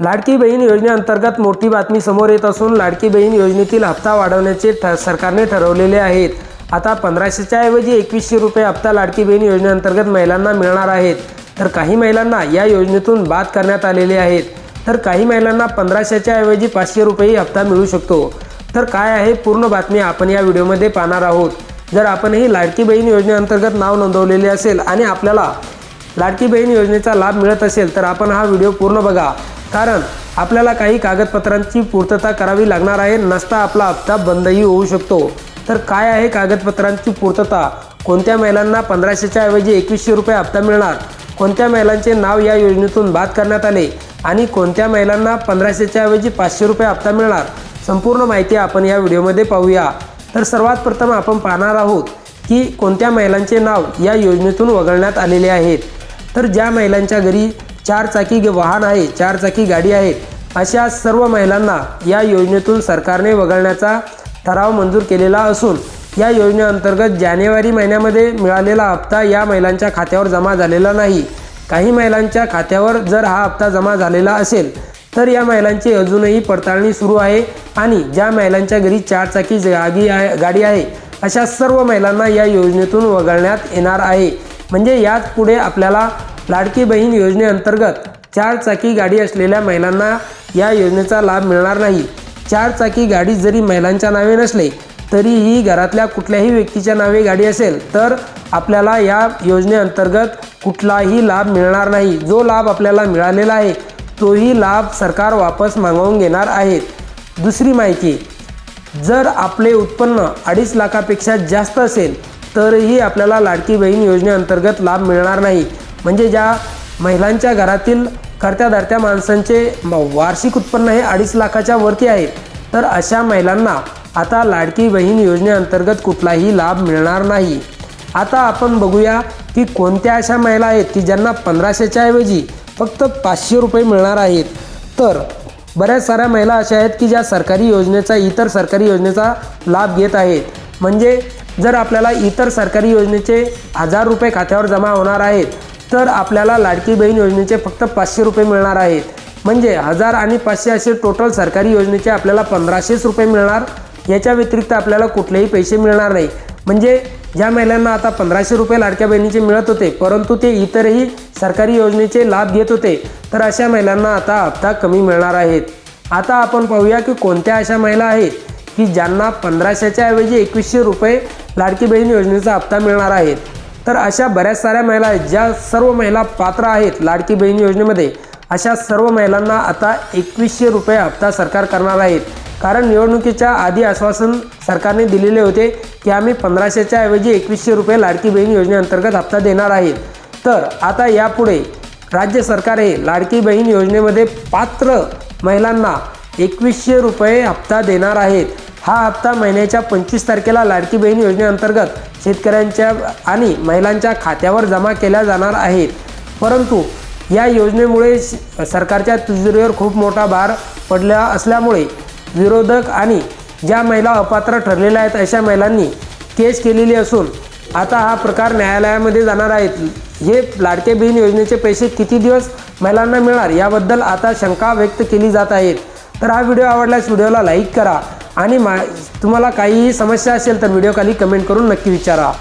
लाडकी बहीण योजनेअंतर्गत मोठी बातमी समोर येत असून लाडकी बहीण योजनेतील हप्ता वाढवण्याचे ठ सरकारने ठरवलेले आहेत. आता पंधराशेच्या ऐवजी एकवीसशे रुपये हप्ता लाडकी बहीण योजनेअंतर्गत महिलांना मिळणार आहेत. तर काही महिलांना या योजनेतून बाद करण्यात आलेले आहेत. तर काही महिलांना पंधराशेच्या ऐवजी पाचशे रुपये हप्ता मिळू शकतो. तर काय आहे पूर्ण बातमी आपण या व्हिडिओमध्ये पाहणार आहोत. जर आपणही लाडकी बहीण योजनेअंतर्गत नाव नोंदवलेले असेल आणि आपल्याला लाडकी बहीण योजनेचा लाभ मिळत असेल तर आपण हा व्हिडिओ पूर्ण बघा. कारण आपल्याला काही कागदपत्रांची पूर्तता करावी लागणार आहे नसता आपला हप्ता बंदही होऊ शकतो. तर काय आहे कागदपत्रांची पूर्तता? कोणत्या महिलांना पंधराशेच्या ऐवजी एकवीसशे रुपये हप्ता मिळणार? कोणत्या महिलांचे नाव या योजनेतून बाद करण्यात आले? आणि कोणत्या महिलांना पंधराशेच्या ऐवजी पाचशे रुपये हप्ता मिळणार? संपूर्ण माहिती आपण या व्हिडिओमध्ये पाहूया. तर सर्वात प्रथम आपण पाहणार आहोत की कोणत्या महिलांचे नाव या योजनेतून वगळण्यात आलेले आहेत. तर ज्या महिलांच्या घरी चार चाकी ग- वाहन आहे चार चाकी गाडी आहे. अशा सर्व महिलांना या योजनेतून सरकारने वगळण्याचा ठराव मंजूर केलेला असून या योजनेअंतर्गत जानेवारी महिन्यामध्ये मिळालेला हप्ता या महिलांच्या खात्यावर जमा झालेला नाही. काही महिलांच्या खात्यावर जर हा हप्ता जमा झालेला असेल तर या महिलांची अजूनही पडताळणी सुरू आहे आणि ज्या महिलांच्या घरी चार चाकी जागी आहे गाडी आहे अशा सर्व महिलांना या योजनेतून वगळण्यात येणार आहे. म्हणजे याच पुढे आपल्याला लाडकी बहीण योजनेअंतर्गत चार चाकी गाडी असलेल्या महिलांना या योजनेचा लाभ मिळणार नाही. चार चाकी गाडी जरी महिलांच्या नावे नसले तरीही घरातल्या कुठल्याही व्यक्तीच्या नावे गाडी असेल तर आपल्याला या योजनेअंतर्गत कुठलाही लाभ मिळणार नाही. जो लाभ आपल्याला मिळालेला आहे तोही लाभ सरकार वापस मागवून घेणार आहेत दुसरी माहिती जर आपले उत्पन्न अडीच लाखापेक्षा जास्त असेल तरही आपल्याला लाडकी बहीण योजनेअंतर्गत लाभ मिळणार नाही. म्हणजे ज्या महिलांच्या घरातील करत्या धरत्या माणसांचे म- वार्षिक उत्पन्न हे अडीच लाखाच्या वरती आहे तर अशा महिलांना आता लाडकी बहीण योजनेअंतर्गत कुठलाही लाभ मिळणार नाही. आता आपण बघूया की कोणत्या अशा महिला आहेत की ज्यांना पंधराशेच्या ऐवजी फक्त पाचशे रुपये मिळणार आहेत. तर बऱ्याच साऱ्या महिला अशा आहेत की ज्या सरकारी योजनेचा इतर सरकारी योजनेचा लाभ घेत आहेत. म्हणजे जर आपल्याला इतर सरकारी योजनेचे हजार रुपये खात्यावर जमा होणार आहेत तर आपल्याला लाडकी बहीण योजनेचे फक्त पाचशे रुपये मिळणार आहेत. म्हणजे हजार आणि पाचशे असे टोटल सरकारी योजनेचे आपल्याला पंधराशेच रुपये मिळणार. याच्या व्यतिरिक्त आपल्याला कुठलेही पैसे मिळणार नाही. म्हणजे ज्या महिलांना आता पंधराशे रुपये लाडक्या बहिणीचे मिळत होते परंतु ते इतरही सरकारी योजनेचे लाभ घेत होते. तर अशा महिलांना आता हप्ता कमी मिळणार आहेत. आता आपण पाहूया की कोणत्या अशा महिला आहेत की ज्यांना पंधराशेच्या ऐवजी एकवीसशे रुपये लाडकी बहीण योजनेचा हप्ता मिळणार आहेत. तर अशा बऱ्याच साऱ्या महिला आहेत ज्या सर्व महिला पात्र आहेत लाडकी बहीण योजनेमध्ये. अशा सर्व महिलांना आता एकवीसशे रुपये हप्ता सरकार करणार आहेत कारण निवडणुकीच्या आधी आश्वासन सरकारने दिलेले होते की आम्ही पंधराशेच्या ऐवजी एकवीसशे रुपये लाडकी बहीण योजनेअंतर्गत हप्ता देणार आहेत. तर आता यापुढे राज्य सरकार हे लाडकी बहीण योजनेमध्ये पात्र महिलांना एकवीसशे रुपये हप्ता देणार आहेत. हा हप्ता महिन्याच्या पंचवीस तारखेला लाडकी बहीण योजनेअंतर्गत शेतकऱ्यांच्या आणि महिलांच्या खात्यावर जमा केल्या जाणार आहेत. परंतु या योजनेमुळे सरकारच्या तिजोरीवर खूप मोठा भार पडला असल्यामुळे विरोधक आणि ज्या महिला अपात्र ठरलेल्या आहेत अशा महिलांनी केस केलेली असून आता हा प्रकार न्यायालयामध्ये जाणार आहेत. हे लाडके बहीण योजनेचे पैसे किती दिवस महिलांना मिळणार याबद्दल आता शंका व्यक्त केली जात आहेत तर हा व्हिडिओ आवडल्यास व्हिडिओला लाईक करा. आणि मा तुम्हाला काहीही समस्या असेल तर व्हिडिओ खाली कमेंट करून नक्की विचारा.